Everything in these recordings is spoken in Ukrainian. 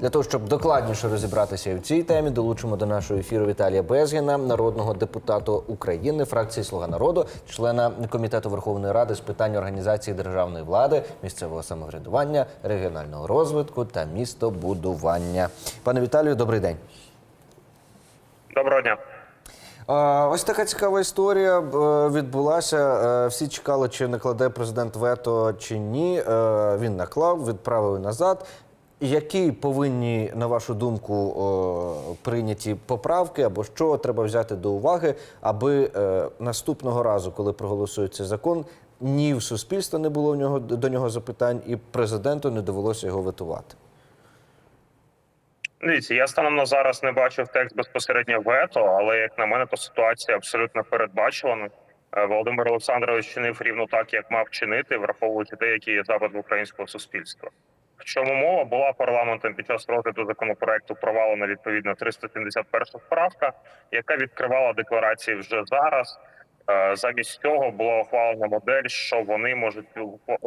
Для того, щоб докладніше розібратися і в цій темі, долучимо до нашого ефіру Віталія Безгіна, народного депутата України, фракції Слуга народу, члена комітету Верховної Ради з питань організації державної влади, місцевого самоврядування, регіонального розвитку та містобудування. Пане Віталію, добрий день. Доброго дня. Ось така цікава історія е, відбулася. Е, Всі чекали, чи накладе президент вето чи ні. Е, Він наклав, відправили назад. Які повинні, на вашу думку, прийняті поправки або що треба взяти до уваги, аби е, наступного разу, коли проголосується закон, ні в суспільства не було в нього до нього запитань, і президенту не довелося його ветувати? Дивіться, я станом на зараз не бачив текст безпосередньо вето, але як на мене, то ситуація абсолютно передбачувана. Е, Володимир Олександрович чинив рівно так, як мав чинити, враховуючи те, який запит українського суспільства. В чому мова була парламентом під час розгляду законопроекту провалена відповідно 371 правка, яка відкривала декларації вже зараз. Е, Замість цього була ухвалена модель, що вони можуть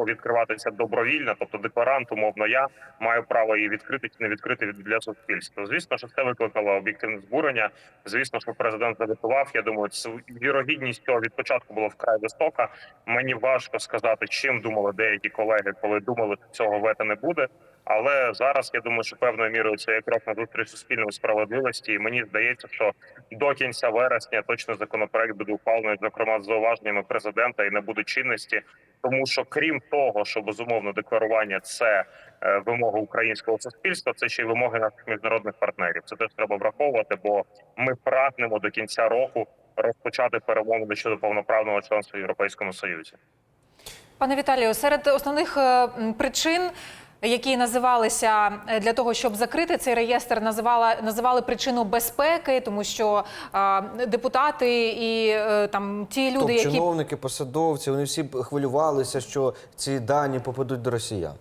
відкриватися добровільно, тобто декларант, умовно, я маю право її відкрити чи не відкрити від- для суспільства. Звісно, що це викликало об'єктивне збурення. Звісно, що президент завітував. Я думаю, вірогідність цього від початку була вкрай висока. Мені важко сказати, чим думали деякі колеги, коли думали, що цього вета не буде. Але зараз я думаю, що певною мірою це крок на зустріч суспільної справедливості. І мені здається, що до кінця вересня точно законопроект буде ухвалений, зокрема з зауваженнями президента, і не буде чинності. Тому що крім того, що безумовно декларування це е, вимога українського суспільства, це ще й вимоги наших міжнародних партнерів. Це теж треба враховувати, бо ми прагнемо до кінця року розпочати перемовини щодо повноправного членства в Європейському Союзі. Пане Віталію, серед основних е, причин, які називалися е, для того, щоб закрити цей реєстр, називала називали причину безпеки, тому що е, депутати і е, там ті люди, Тобто які чиновники, посадовці, вони всі хвилювалися, що ці дані попадуть до росіян.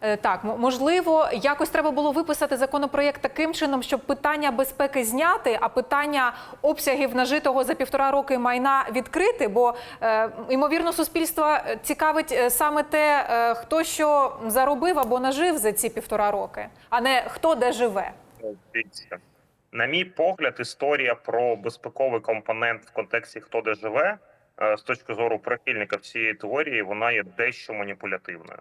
Е, Так, можливо, якось треба було виписати законопроєкт таким чином, щоб питання безпеки зняти, а питання обсягів нажитого за півтора роки майна відкрити. Бо е, ймовірно, суспільство цікавить е, саме те, хто що заробив або нажив за ці півтора роки, а не хто де живе. На мій погляд, історія про безпековий компонент в контексті хто де живе з точки зору прихильників цієї теорії, вона є дещо маніпулятивною.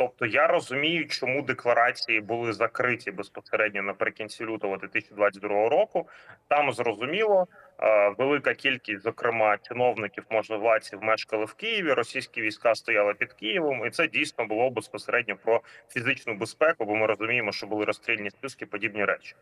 Тобто я розумію, чому декларації були закриті безпосередньо наприкінці лютого 2022 року. Там зрозуміло, е, велика кількість, зокрема, чиновників можновладців мешкали в Києві. Російські війська стояли під Києвом, і це дійсно було безпосередньо про фізичну безпеку, бо ми розуміємо, що були розстрільні списки, подібні речі.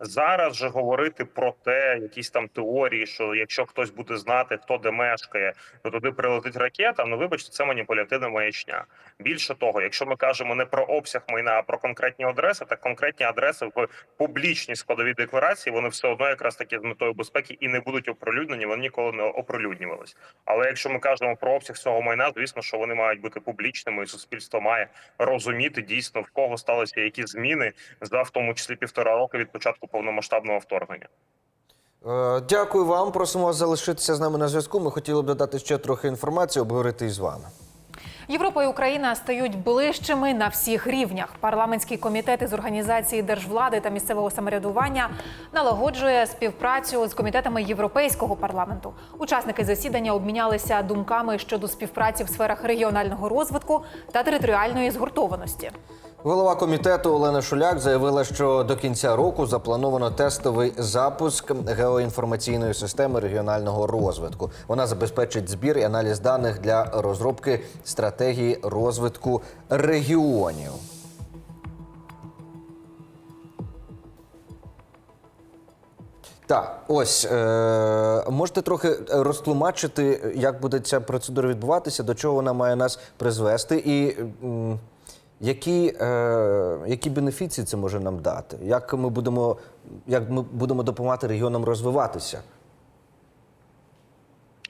Зараз же говорити про те, якісь там теорії, що якщо хтось буде знати, хто де мешкає, то туди прилетить ракета. Ну вибачте, це маніпулятивна маячня. Більше того, якщо ми кажемо не про обсяг майна, а про конкретні адреси, так конкретні адреси в публічній складовій декларації вони все одно якраз таки з метою безпеки і не будуть оприлюднені. Вони ніколи не оприлюднювались. Але якщо ми кажемо про обсяг цього майна, звісно, що вони мають бути публічними, і суспільство має розуміти дійсно в кого сталися які зміни за в тому числі півтора роки від початку повномасштабного вторгнення. Е, Дякую вам. Просимо залишитися з нами на зв'язку. Ми хотіли б додати ще трохи інформації, обговорити із вами. Європа і Україна стають ближчими на всіх рівнях. Парламентський комітет із організації держвлади та місцевого самоврядування налагоджує співпрацю з комітетами Європейського парламенту. Учасники засідання обмінялися думками щодо співпраці в сферах регіонального розвитку та територіальної згуртованості. Голова комітету Олена Шуляк заявила, що до кінця року заплановано тестовий запуск геоінформаційної системи регіонального розвитку. Вона забезпечить збір і аналіз даних для розробки стратегії розвитку регіонів. Так, ось е, можете трохи розтлумачити, як буде ця процедура відбуватися, до чого вона має нас призвести, і м, які, е, які бенефіції це може нам дати? Як ми будемо, як ми будемо допомагати регіонам розвиватися?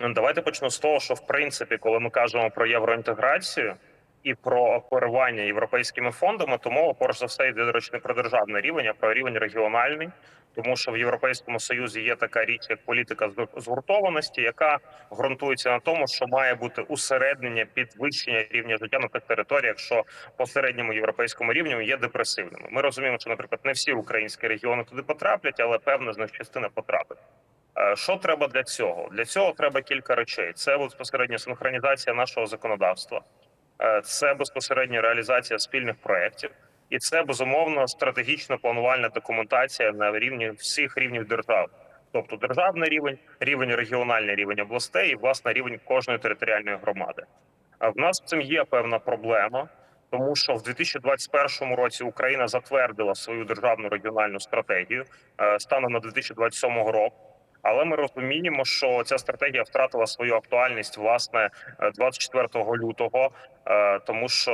Давайте почну з того, що в принципі, коли ми кажемо про євроінтеграцію і про оперування європейськими фондами, то мова перш за все йде до речі не про державний рівень, а про рівень регіональний. Тому що в Європейському Союзі є така річ, як політика згуртованості, яка ґрунтується на тому, що має бути усереднення підвищення рівня життя на тих територіях, що по середньому європейському рівню є депресивними. Ми розуміємо, що, наприклад, не всі українські регіони туди потраплять, але певна з них частина потрапить. Е, Що треба для цього? Для цього треба кілька речей: це безпосередньо синхронізація нашого законодавства, Е, це безпосередньо реалізація спільних проєктів, і це безумовно стратегічна планувальна документація на рівні всіх рівнів держави. Тобто державний рівень, рівень регіональний рівень областей і власне рівень кожної територіальної громади. В нас цим є певна проблема, тому що в 2021 році Україна затвердила свою державну регіональну стратегію е, станом на 2027 року. Але ми розуміємо, що ця стратегія втратила свою актуальність власне е, 24 лютого, е, тому що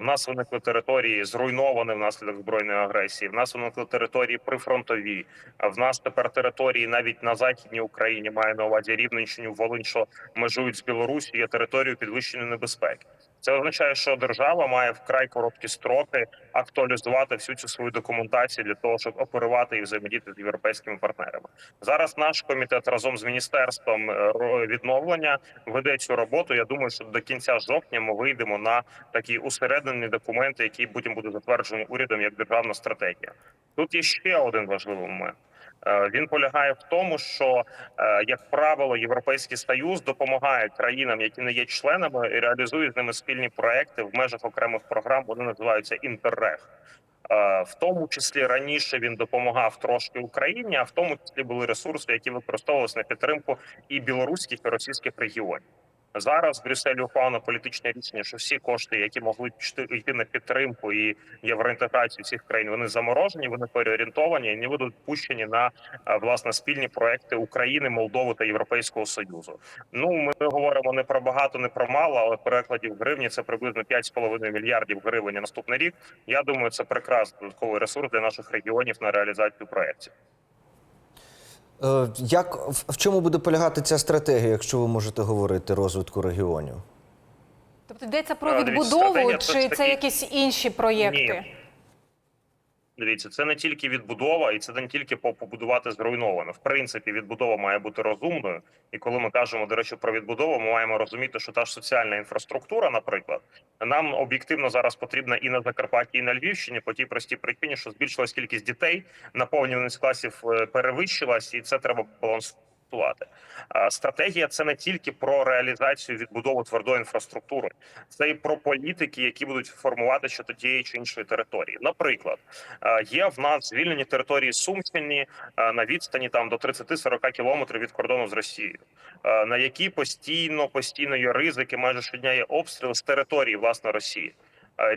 в нас виникли території зруйновані внаслідок збройної агресії. В нас виникли території прифронтові. а В нас тепер території навіть на західній Україні має на увазі Рівненщину, Волинь, що межують з Білорусі, є територією підвищеної небезпеки. Це означає, що держава має вкрай короткі строки актуалізувати всю цю свою документацію для того, щоб оперувати і взаємодіяти з європейськими партнерами. Зараз наш комітет разом з міністерством е, відновлення веде цю роботу. Я думаю, що до кінця жовтня ми вийдемо на такі усереднені документи, які потім буде затверджені урядом як державна стратегія. Тут є ще один важливий момент. Е, Він полягає в тому, що е, як правило, європейський союз допомагає країнам, які не є членами, і реалізує з ними спільні проекти в межах окремих програм. Вони називаються інтеррег. Е, В тому числі раніше він допомагав трошки Україні, а в тому числі були ресурси, які використовувалися на підтримку і білоруських і російських регіонів. Зараз в Брюсселі ухвалено політичне рішення, що всі кошти, які могли йти- на підтримку і євроінтеграцію цих країн, вони заморожені, вони переорієнтовані і не будуть пущені на е, власне спільні проекти України, Молдови та Європейського Союзу. Ну ми говоримо не про багато, не про мало, але в перекладі в гривні це приблизно 5,5 мільярдів гривень на наступний рік. Я думаю, це прекрасний додатковий ресурс для наших регіонів на реалізацію проєктів. Е, Як в чому буде полягати ця стратегія, якщо ви можете говорити розвитку регіонів? Тобто йдеться про дивіться, відбудову, чи це якісь інші проєкти? Ні. Дивіться, це не тільки відбудова, і це не тільки побудувати зруйноване. В принципі, відбудова має бути розумною. І коли ми кажемо, до речі, про відбудову, ми маємо розуміти, що та ж соціальна інфраструктура, наприклад, нам об'єктивно зараз потрібна і на Закарпатті, і на Львівщині по тій простій причині, що збільшилась кількість дітей, наповнюваність класів е, перевищилась, і це треба балансувати. А, Стратегія це не тільки про реалізацію відбудови твердої інфраструктури, це і про політики, які будуть формувати щодо тієї чи іншої території. Наприклад, є в нас звільнені території Сумщини на відстані там до 30-40 кілометрів від кордону з Росією, на які постійно постійно є ризики, майже щодня є обстріли з території власне Росії.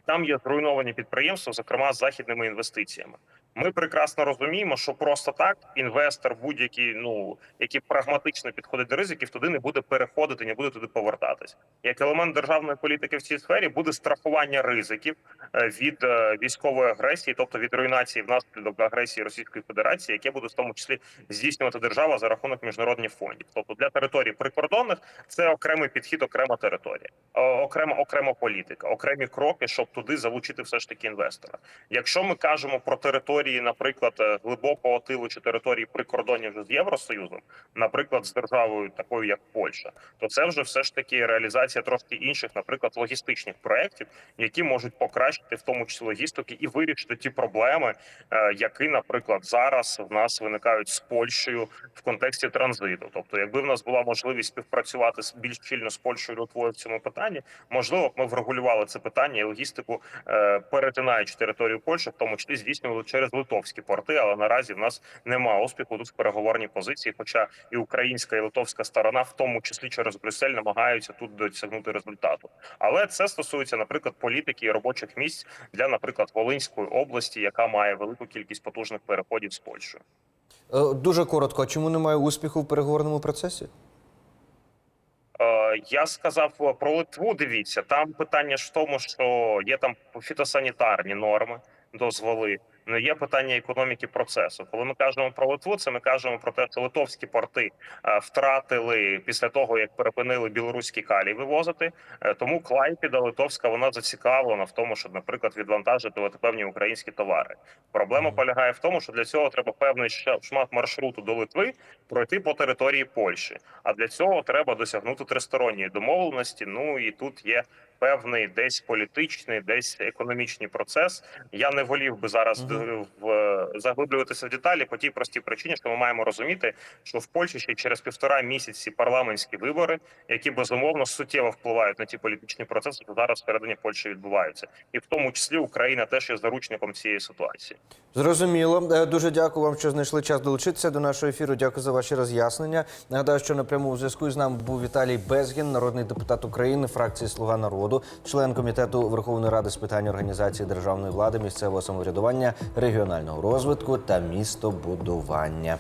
Там є зруйновані підприємства, зокрема з західними інвестиціями. Ми прекрасно розуміємо, що просто так інвестор, будь-який, ну який прагматично підходить до ризиків, туди не буде переходити, не буде туди повертатись. Як елемент державної політики в цій сфері буде страхування ризиків е, від е, військової агресії, тобто від руйнації внаслідок агресії Російської Федерації, яке буде в тому числі здійснювати держава за рахунок міжнародних фондів. Тобто для територій прикордонних це окремий підхід, окрема територія, окрема окрема політика, окремі кроки, щоб туди залучити все ж таки інвестора. Якщо ми кажемо про території, наприклад, е, глибокого тилу чи території прикордонні вже з Євросоюзом, наприклад, з державою такою як Польща, то це вже все ж таки реалізація трошки інших, наприклад, логістичних проєктів, які можуть покращити в тому числі логістики і вирішити ті проблеми, е, які, наприклад, зараз в нас виникають з Польщею в контексті транзиту. Тобто, якби в нас була можливість співпрацювати більш щільно з Польщею Литвою в цьому питанні, можливо, б ми врегулювали це питання і логістику, е, перетинаючи територію Польщі, в тому числі здійснювали через литовські порти. Але наразі в нас немає успіху тут в переговорній позиції. Хоча і українська і литовська сторона, в тому числі через Брюссель, намагаються тут досягнути результату. Але це стосується, наприклад, політики і робочих місць для, наприклад, Волинської області, яка має велику кількість потужних переходів з Польщею. Дуже коротко, а чому немає успіху в переговорному процесі? Е, Я сказав про Литву. Дивіться, там питання ж в тому, що є там фітосанітарні норми, дозволи. Ну є питання економіки процесу. Коли ми кажемо про Литву, це ми кажемо про те, що литовські порти е, втратили після того, як перепинили білоруський калій вивозити. Е, Тому Клайпіда Литовська вона зацікавлена в тому, щоб, наприклад, відвантажити певні українські товари. Проблема полягає в тому, що для цього треба певний шмат маршруту до Литви пройти по території Польщі. А для цього треба досягнути тристоронньої домовленості. Ну і тут є певний десь політичний, десь економічний процес. Я не волів би зараз Мгм. д- в заглиблюватися в деталі по тій простій причині, що ми маємо розуміти, що в Польщі ще через півтора місяці парламентські вибори, які безумовно суттєво впливають на ті політичні процеси, що зараз всередині Польщі відбуваються, і в тому числі Україна теж є заручником цієї ситуації. Зрозуміло. Е, Дуже дякую вам, що знайшли час долучитися до нашого ефіру. Дякую за ваші роз'яснення. Нагадаю, що напряму у зв'язку з нами був Віталій Безгін, народний депутат України, фракції Слуга народу, член комітету Верховної Ради з питань організації державної влади, місцевого самоврядування, регіонального розвитку та містобудування.